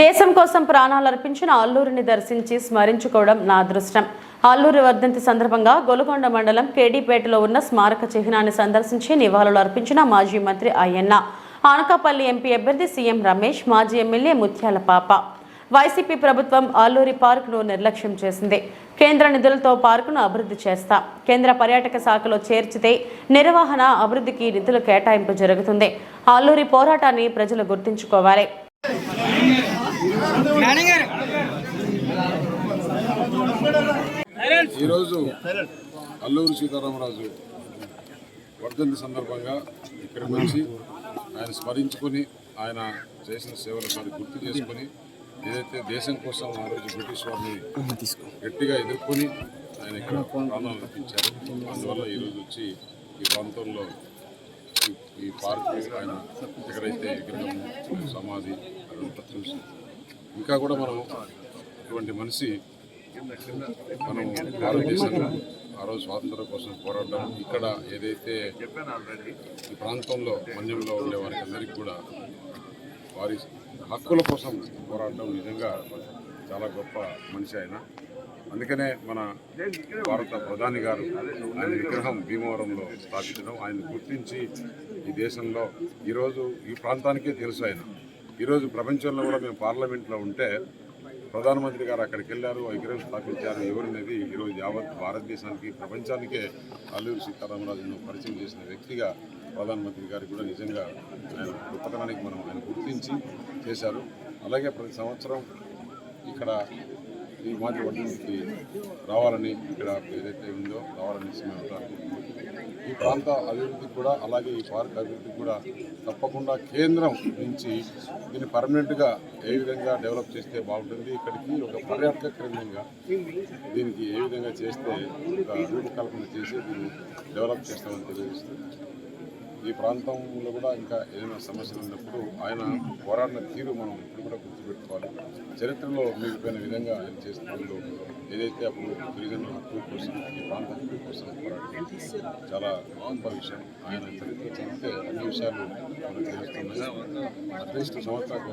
దేశం కోసం ప్రాణాలు అర్పించిన అల్లూరిని దర్శించి స్మరించుకోవడం నా అదృష్టం. అల్లూరి వర్ధంతి సందర్భంగా గొలుగొండ మండలం కేడీపేటలో ఉన్న స్మారక చిహ్నాన్ని సందర్శించి నివాళులు అర్పించిన మాజీ మంత్రి అయ్యన్న ఆనకాపల్లి ఎంపీ అభ్యర్థి సీఎం రమేష్ మాజీ ఎమ్మెల్యే ముత్యాల పాప. వైసీపీ ప్రభుత్వం ఆలూరి పార్కును నిర్లక్ష్యం చేసింది. కేంద్ర నిధులతో పార్కును అభివృద్ధి చేస్తా. కేంద్ర పర్యాటక శాఖలో చేర్చితే నిర్వహణ అభివృద్ధికి నిధుల కేటాయింపు జరుగుతుంది. ఆలూరి పోరాటాన్ని ప్రజలు గుర్తుంచుకోవాలి. ఈరోజు అల్లూరు సీతారామరాజు వర్ధంతి సందర్భంగా ఇక్కడికి వచ్చి ఆయన స్మరించుకొని ఆయన చేసిన సేవలు ఒకసారి గుర్తు చేసుకొని ఏదైతే దేశం కోసం ఆ రోజు బ్రిటిష్ వారిని గట్టిగా ఎదుర్కొని ఆయన ఇక్కడ ప్రాణాలు అర్పించారు. అందువల్ల ఈరోజు వచ్చి ఈ ప్రాంతంలో ఈ- పార్క్ ఆయన ఎక్కడైతే విగ్రహం సమాధి అదంతా చూసి ఇంకా కూడా మనం ఇటువంటి మనిషి మనం భారతదేశంగా ఆ రోజు స్వాతంత్రం కోసం పోరాడడం ఇక్కడ ఏదైతే ఈ ప్రాంతంలో మన్యంలో ఉండే వారికి అందరికీ కూడా వారి హక్కుల కోసం పోరాడడం నిజంగా చాలా గొప్ప మనిషి ఆయన. అందుకనే మన భారత ప్రధాని గారు ఆయన విగ్రహం భీమవరంలో స్థాపించడం ఆయన గుర్తించి ఈ దేశంలో ఈరోజు ఈ ప్రాంతానికే తెలుసు ఆయన. ఈరోజు ప్రపంచంలో కూడా మేము పార్లమెంట్లో ఉంటే ప్రధానమంత్రి గారు అక్కడికి వెళ్ళారు విగ్రహం స్థాపించారు. ఎవరనేది ఈరోజు యావత్ భారతదేశానికి ప్రపంచానికే అల్లూరి సీతారామరాజును పరిచయం చేసిన వ్యక్తిగా ప్రధానమంత్రి గారు కూడా నిజంగా ఆయన గొప్పతనానికి మనం ఆయన గుర్తించి చేశారు. అలాగే ప్రతి సంవత్సరం ఇక్కడ ఈ మాది వడ్డీకి రావాలని ఇక్కడ ఏదైతే ఉందో రావాలని మేము అనుకుంటున్నాం ఈ ప్రాంత అభివృద్ధికి కూడా అలాగే ఈ పార్క్ అభివృద్ధికి కూడా తప్పకుండా కేంద్రం నుంచి దీన్ని పర్మనెంట్గా ఏ విధంగా డెవలప్ చేస్తే బాగుంటుంది ఇక్కడికి ఒక పర్యాటక కేంద్రంగా దీనికి ఏ విధంగా చేస్తే ఒక రూపకల్పన చేసి దీన్ని డెవలప్ చేస్తామని తెలియజేస్తుంది ఈ ప్రాంతంలో కూడా ఇంకా ఏదైనా సమస్యలు ఉన్నప్పుడు ఆయన పోరాడిన తీరు మనం ఇప్పుడు కూడా గుర్తుపెట్టుకోవాలి. చరిత్రలో మిగిలిపోయిన విధంగా ఆయన చేసిన పనులు ఏదైతే అప్పుడు గిరిజనుల హక్కు కోసం ఈ ప్రాంత హక్కు కోసం చాలా గొప్ప విషయం. ఆయన చరిత్ర చదివితే అన్ని విషయాలు మనకు తెలుస్తున్నాయి. అట్లీస్ట్ సంవత్సరానికి కోసం